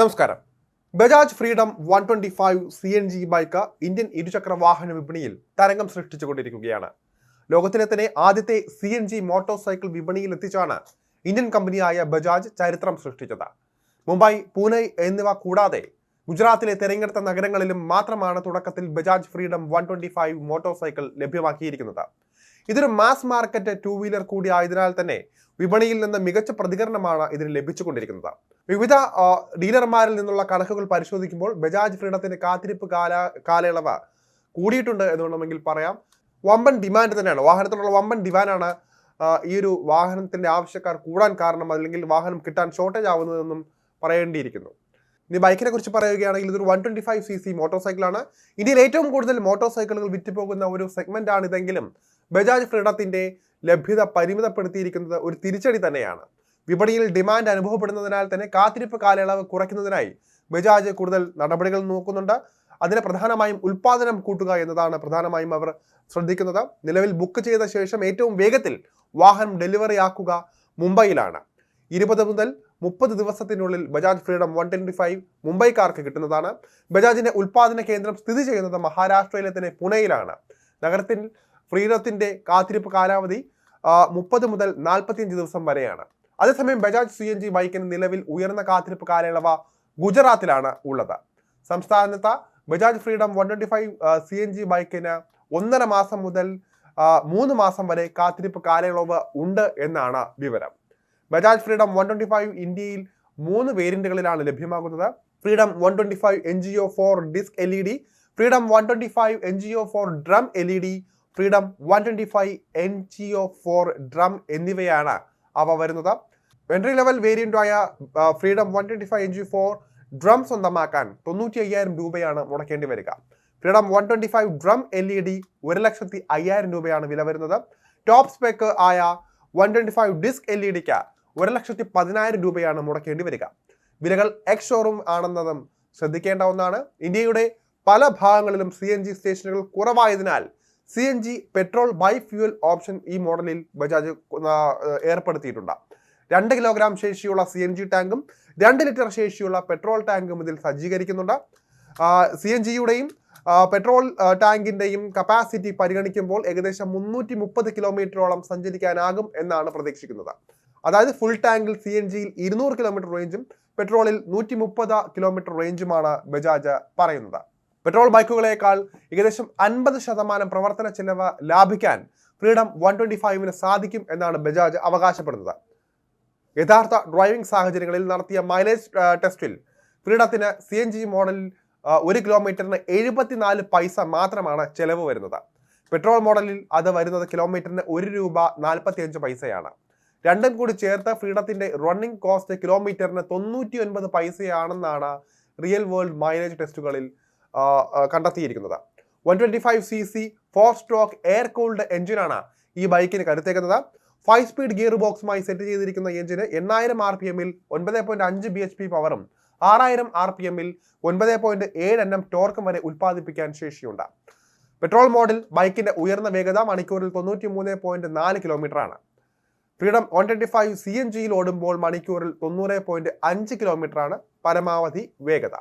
നമസ്കാരം. Bajaj freedom one twenty five C N G bike Indian ഇരുചക്ര വാഹന വിപണിയിൽ തരംഗം സൃഷ്ടിച്ചുകൊണ്ടിരിക്കുകയാണ്. ലോകത്തിലെ തന്നെ ആദ്യത്തെ C N G motorcycle വിപണിയിൽ എത്തിച്ചാണ് ഇന്ത്യൻ കമ്പനിയായ ബജാജ് ചരിത്രം സൃഷ്ടിച്ചത്. മുംബൈ പൂനെ എന്നിവ കൂടാതെ ഗുജറാത്തിലെ തെരഞ്ഞെടുത്ത നഗരങ്ങളിലും മാത്രമാണ് തുടക്കത്തിൽ Bajaj freedom one twenty five motorcycle ലഭ്യമാക്കിയിരിക്കുന്നത്. ഇതൊരു മാസ് മാർക്കറ്റ് ടു വീലർ കൂടി ആയതിനാൽ തന്നെ വിപണിയിൽ നിന്ന് മികച്ച പ്രതികരണമാണ് ഇതിന് ലഭിച്ചുകൊണ്ടിരിക്കുന്നത്. വിവിധ ഡീലർമാരിൽ നിന്നുള്ള കണക്കുകൾ പരിശോധിക്കുമ്പോൾ ബജാജ് ഫ്രീഡത്തിന്റെ കാത്തിരിപ്പ് കാല കാലയളവ് കൂടിയിട്ടുണ്ട് എന്ന് വേണമെങ്കിൽ പറയാം. വമ്പൻ ഡിമാൻഡ് തന്നെയാണ്. വാഹനത്തിനുള്ള വമ്പൻ ഡിമാൻഡാണ് ഈ ഒരു വാഹനത്തിന്റെ ആവശ്യക്കാർ കൂടാൻ കാരണം അല്ലെങ്കിൽ വാഹനം കിട്ടാൻ ഷോർട്ടേജ് ആവുന്നതെന്നും പറയേണ്ടിയിരിക്കുന്നു. ഇനി ബൈക്കിനെ കുറിച്ച് പറയുകയാണെങ്കിൽ ഇതൊരു one twenty five C C motor സൈക്കിളാണ് ഇന്ത്യയിൽ ഏറ്റവും കൂടുതൽ മോട്ടോർ സൈക്കിളുകൾ വിറ്റുപോകുന്ന ഒരു സെഗ്മെന്റ് ആണ് ഇതെങ്കിലും ബജാജ് ഫ്രീഡത്തിന്റെ ലഭ്യത പരിമിതപ്പെടുത്തിയിരിക്കുന്നത് ഒരു തിരിച്ചടി തന്നെയാണ്. വിപണിയിൽ ഡിമാൻഡ് അനുഭവപ്പെടുന്നതിനാൽ തന്നെ കാത്തിരിപ്പ് കാലയളവ് കുറയ്ക്കുന്നതിനായി ബജാജ് കൂടുതൽ നടപടികൾ നോക്കുന്നുണ്ട്. അതിന് പ്രധാനമായും ഉൽപാദനം കൂട്ടുക എന്നതാണ് പ്രധാനമായും അവർ ശ്രദ്ധിക്കുന്നത്. നിലവിൽ ബുക്ക് ചെയ്ത ശേഷം ഏറ്റവും വേഗത്തിൽ വാഹനം ഡെലിവറി ആക്കുക മുംബൈയിലാണ്. ഇരുപത് മുതൽ മുപ്പത് ദിവസത്തിനുള്ളിൽ Bajaj freedom one twenty five മുംബൈക്കാർക്ക് കിട്ടുന്നതാണ്. ബജാജിന്റെ ഉൽപാദന കേന്ദ്രം സ്ഥിതി ചെയ്യുന്നത് മഹാരാഷ്ട്രയിലെ തന്നെ പുനെയിലാണ്. നഗരത്തിൽ ഫ്രീഡത്തിന്റെ കാത്തിരിപ്പ് കാലാവധി മുപ്പത് മുതൽ നാൽപ്പത്തിയഞ്ച് ദിവസം വരെയാണ്. അതേസമയം ബജാജ് സി എൻ ജി ബൈക്കിന് നിലവിൽ ഉയർന്ന കാത്തിരിപ്പ് കാലയളവ ഗുജറാത്തിലാണ് ഉള്ളത്. സംസ്ഥാനത്ത് Bajaj freedom one twenty five C N G ബൈക്കിന് ഒന്നര മാസം മുതൽ മൂന്ന് മാസം വരെ കാത്തിരിപ്പ് കാലയളവ് ഉണ്ട് എന്നാണ് വിവരം. Bajaj freedom one twenty five ഇന്ത്യയിൽ മൂന്ന് വേരിയന്റുകളിലാണ് ലഭ്യമാകുന്നത്. Freedom one twenty five N G O four disc L E D freedom one twenty five N G O four drum L E D freedom one twenty five N G O four drum എന്നിവയാണ് അവ വരുന്നത്. Entry level വേരിയന്റായ freedom one twenty five G four drum സ്വന്തമാക്കാൻ തൊണ്ണൂറ്റി അയ്യായിരം രൂപയാണ് മുടക്കേണ്ടി വരിക. Freedom one twenty five drum L E D ഒരു ലക്ഷത്തി അയ്യായിരം രൂപയാണ് വില വരുന്നത്. ടോപ്പ് സ്പെക്ക് ആയ one twenty five disc L E ഡിക്ക് ഒരു ലക്ഷത്തി പതിനായിരം രൂപയാണ് മുടക്കേണ്ടി വരിക. വിലകൾ എക്സ് ഷോറൂം ആണെന്നതും ശ്രദ്ധിക്കേണ്ട ഒന്നാണ്. ഇന്ത്യയുടെ പല ഭാഗങ്ങളിലും സി എൻ ജി സ്റ്റേഷനുകൾ കുറവായതിനാൽ C N G petrol bi fuel option ഈ മോഡലിൽ ബജാജ് ഏർപ്പെടുത്തിയിട്ടുണ്ട്. രണ്ട് കിലോഗ്രാം ശേഷിയുള്ള സി എൻ ജി ടാങ്കും രണ്ട് ലിറ്റർ ശേഷിയുള്ള പെട്രോൾ ടാങ്കും ഇതിൽ സജ്ജീകരിക്കുന്നുണ്ട്. സി എൻ ജിയുടെയും പെട്രോൾ ടാങ്കിന്റെയും കപ്പാസിറ്റി പരിഗണിക്കുമ്പോൾ ഏകദേശം മുന്നൂറ്റി മുപ്പത് കിലോമീറ്ററോളം സഞ്ചരിക്കാനാകും എന്നാണ് പ്രതീക്ഷിക്കുന്നത്. അതായത് ഫുൾ ടാങ്കിൽ സി എൻ ജിയിൽ ഇരുന്നൂറ് കിലോമീറ്റർ റേഞ്ചും പെട്രോളിൽ നൂറ്റി മുപ്പത് കിലോമീറ്റർ റേഞ്ചുമാണ് ബജാജ് പറയുന്നത്. പെട്രോൾ ബൈക്കുകളേക്കാൾ ഏകദേശം അൻപത് ശതമാനം പ്രവർത്തന ചെലവ് ലാഭിക്കാൻ ഫ്രീഡം വൺ ട്വന്റി ഫൈവിന് സാധിക്കും എന്നാണ് ബജാജ് അവകാശപ്പെടുന്നത്. യഥാർത്ഥ ഡ്രൈവിംഗ് സാഹചര്യങ്ങളിൽ നടത്തിയ മൈലേജ് ടെസ്റ്റിൽ ഫ്രീഡത്തിന് സി എൻ ജി മോഡലിൽ ഒരു കിലോമീറ്ററിന് എഴുപത്തിനാല് പൈസ മാത്രമാണ് ചെലവ് വരുന്നത്. പെട്രോൾ മോഡലിൽ അത് വരുന്നത് കിലോമീറ്ററിന് ഒരു രൂപ നാൽപ്പത്തി അഞ്ച് പൈസയാണ്. രണ്ടും കൂടി ചേർത്ത് ഫ്രീഡത്തിന്റെ റണ്ണിംഗ് കോസ്റ്റ് കിലോമീറ്ററിന് തൊണ്ണൂറ്റി ഒൻപത് പൈസയാണെന്നാണ് റിയൽ വേൾഡ് മൈലേജ് ടെസ്റ്റുകളിൽ കണ്ടെത്തിയിരിക്കുന്നത്. One twenty five C C four stroke air cooled എഞ്ചിനാണ് ഈ ബൈക്കിന് കരുത്തേക്കുന്നത്. ഫൈവ് സ്പീഡ് ഗിയർ ബോക്സുമായി സെറ്റ് ചെയ്തിരിക്കുന്ന എഞ്ചിന് എണ്ണായിരം ആർ പി എമ്മിൽ ഒൻപത് പോയിന്റ് അഞ്ച് ബി എച്ച് പി പവറും ആറായിരം ആർ പി എമ്മിൽ ഒൻപത് പോയിന്റ് ഏഴ് എണ്ണം ടോർക്കും വരെ ഉൽപ്പാദിപ്പിക്കാൻ ശേഷിയുണ്ട്. പെട്രോൾ മോഡൽ ബൈക്കിന്റെ ഉയർന്ന വേഗത മണിക്കൂറിൽ തൊണ്ണൂറ്റി മൂന്ന് പോയിന്റ് നാല് കിലോമീറ്റർ ആണ് freedom one twenty five C N ജിയിൽ ഓടുമ്പോൾ മണിക്കൂറിൽ തൊണ്ണൂറ് പോയിന്റ് അഞ്ച് കിലോമീറ്റർ ആണ് പരമാവധി വേഗത.